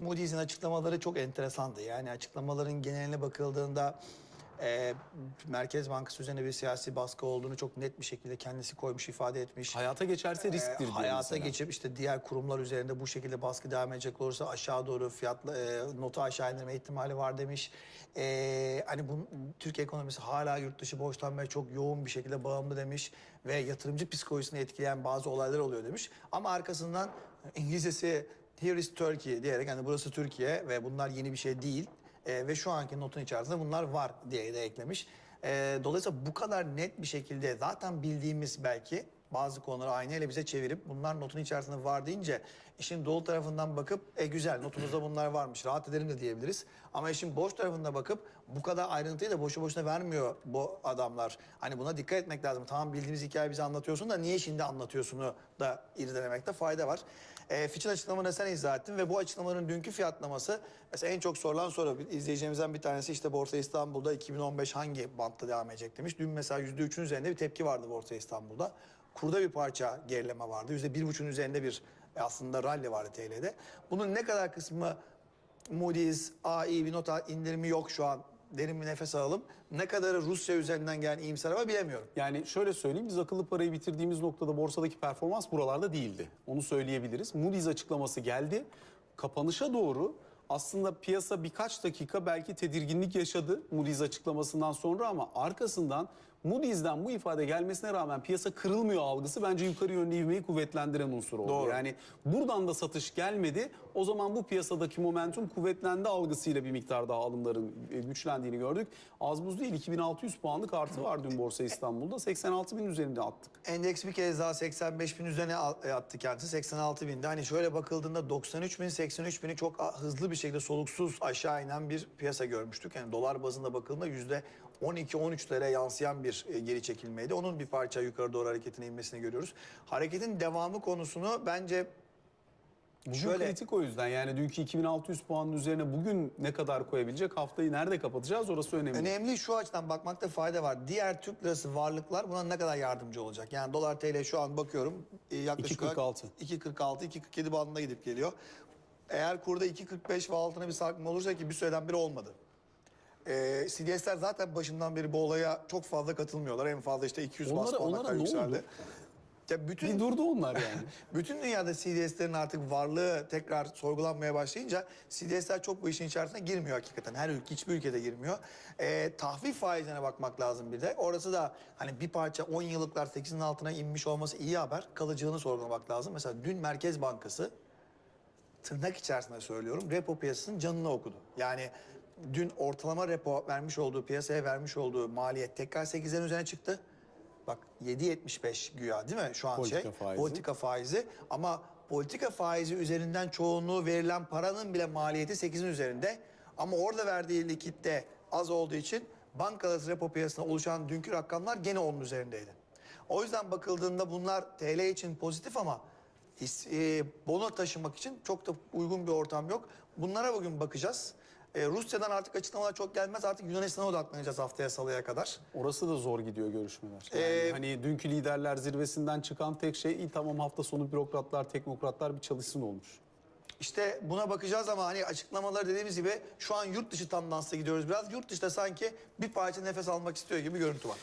Moody's'in açıklamaları çok enteresandı. Yani açıklamaların geneline bakıldığında e, Merkez Bankası üzerine bir siyasi baskı olduğunu çok net bir şekilde kendisi koymuş, ifade etmiş. Hayata geçerse risktir diyor E, hayata mesela. geçip işte diğer kurumlar üzerinde bu şekilde baskı devam edecek olursa aşağı doğru fiyatla e, notu aşağı indirme ihtimali var demiş. E, hani bu Türk ekonomisi hala yurt dışı borçlanmaya çok yoğun bir şekilde bağımlı demiş ve yatırımcı psikolojisini etkileyen bazı olaylar oluyor demiş. Ama arkasından İngilizcesi Here is Turkey diyerek hani burası Türkiye ve bunlar yeni bir şey değil. E, ve şu anki notun içerisinde bunlar var diye de eklemiş. E, dolayısıyla bu kadar net bir şekilde zaten bildiğimiz belki bazı konuları aynayla bize çevirip bunlar notun içerisinde var deyince işin dolu tarafından bakıp e güzel notumuzda bunlar varmış rahat edelim de diyebiliriz. Ama işin boş tarafında bakıp bu kadar ayrıntıyı da boşu boşuna vermiyor bu adamlar. Hani buna dikkat etmek lazım. Tamam bildiğimiz hikayeyi bize anlatıyorsun da niye şimdi anlatıyorsunu da irdelemekte fayda var. E, Fitch'in açıklamalarını sen izah ettin ve bu açıklamaların dünkü fiyatlaması mesela en çok sorulan soru izleyeceğimizden bir tanesi işte Borsa İstanbul'da 2015 hangi bantta devam edecek demiş. Dün mesela %3'ün üzerinde bir tepki vardı Borsa İstanbul'da. Kurda bir parça gerileme vardı. %1,5'ün üzerinde bir e, aslında rally vardı TL'de. Bunun ne kadar kısmı Moody's, AI bir nota indirimi yok şu an. Derin bir nefes alalım. Ne kadarı Rusya üzerinden gelen iyimser ama bilemiyorum. Yani şöyle söyleyeyim biz akıllı parayı bitirdiğimiz noktada borsadaki performans buralarda değildi. Onu söyleyebiliriz. Moody's açıklaması geldi. Kapanışa doğru aslında piyasa birkaç dakika belki tedirginlik yaşadı Moody's açıklamasından sonra ama arkasından Moody's'den bu ifade gelmesine rağmen piyasa kırılmıyor algısı bence yukarı yönlü ivmeyi kuvvetlendiren unsur oldu. Doğru. Yani buradan da satış gelmedi. O zaman bu piyasadaki momentum kuvvetlendi algısıyla bir miktar daha alımların e, güçlendiğini gördük. Az buz değil 2600 puanlık artı var dün Borsa İstanbul'da. 86 bin üzerinde attık. Endeks bir kez daha 85 bin üzerine e, attı kendisi. 86 binde. Hani şöyle bakıldığında 93 bin, 83 bini çok hızlı bir şekilde soluksuz aşağı inen bir piyasa görmüştük. Yani dolar bazında bakıldığında yüzde 12-13'lere yansıyan bir e, geri çekilmeydi. Onun bir parça yukarı doğru hareketine inmesini görüyoruz. Hareketin devamı konusunu bence Bugün Şöyle- kritik o yüzden yani dünkü 2600 puanın üzerine bugün ne kadar koyabilecek haftayı nerede kapatacağız orası önemli. Önemli şu açıdan bakmakta fayda var. Diğer Türk lirası varlıklar buna ne kadar yardımcı olacak? Yani dolar TL şu an bakıyorum e, yaklaşık 2.46. 2.46 2.47 bandına gidip geliyor. Eğer kurda 2.45 ve altına bir sarkma olursa ki bir süreden beri olmadı. Ee, CDS'ler zaten başından beri bu olaya çok fazla katılmıyorlar. En fazla işte 200 bas Onlara- kadar ne oldu? yükseldi. Ya bütün Bir durdu onlar yani. bütün dünyada CDS'lerin artık varlığı tekrar sorgulanmaya başlayınca CDS'ler çok bu işin içerisine girmiyor hakikaten. Her ülke, hiçbir ülkede girmiyor. Ee, tahvil faizine bakmak lazım bir de. Orası da hani bir parça 10 yıllıklar 8'in altına inmiş olması iyi haber. Kalıcılığını sorgulamak lazım. Mesela dün Merkez Bankası tırnak içerisinde söylüyorum repo piyasasının canını okudu. Yani dün ortalama repo vermiş olduğu piyasaya vermiş olduğu maliyet tekrar 8'lerin üzerine çıktı. Bak 7.75 güya değil mi şu an Politika şey? faizi. Politika faizi ama politika faizi üzerinden çoğunluğu verilen paranın bile maliyeti 8'in üzerinde. Ama orada verdiği likitte az olduğu için bankalar repo piyasasında oluşan dünkü rakamlar gene onun üzerindeydi. O yüzden bakıldığında bunlar TL için pozitif ama his- e, bono taşımak için çok da uygun bir ortam yok. Bunlara bugün bakacağız. E, Rusya'dan artık açıklamalar çok gelmez. Artık Yunanistan'a odaklanacağız haftaya salıya kadar. Orası da zor gidiyor görüşmeler. Yani Ee, hani dünkü liderler zirvesinden çıkan tek şey iyi tamam hafta sonu bürokratlar, teknokratlar bir çalışsın olmuş. İşte buna bakacağız ama hani açıklamaları dediğimiz gibi şu an yurt dışı tandansla gidiyoruz biraz. Yurt dışında sanki bir parça nefes almak istiyor gibi görüntü var.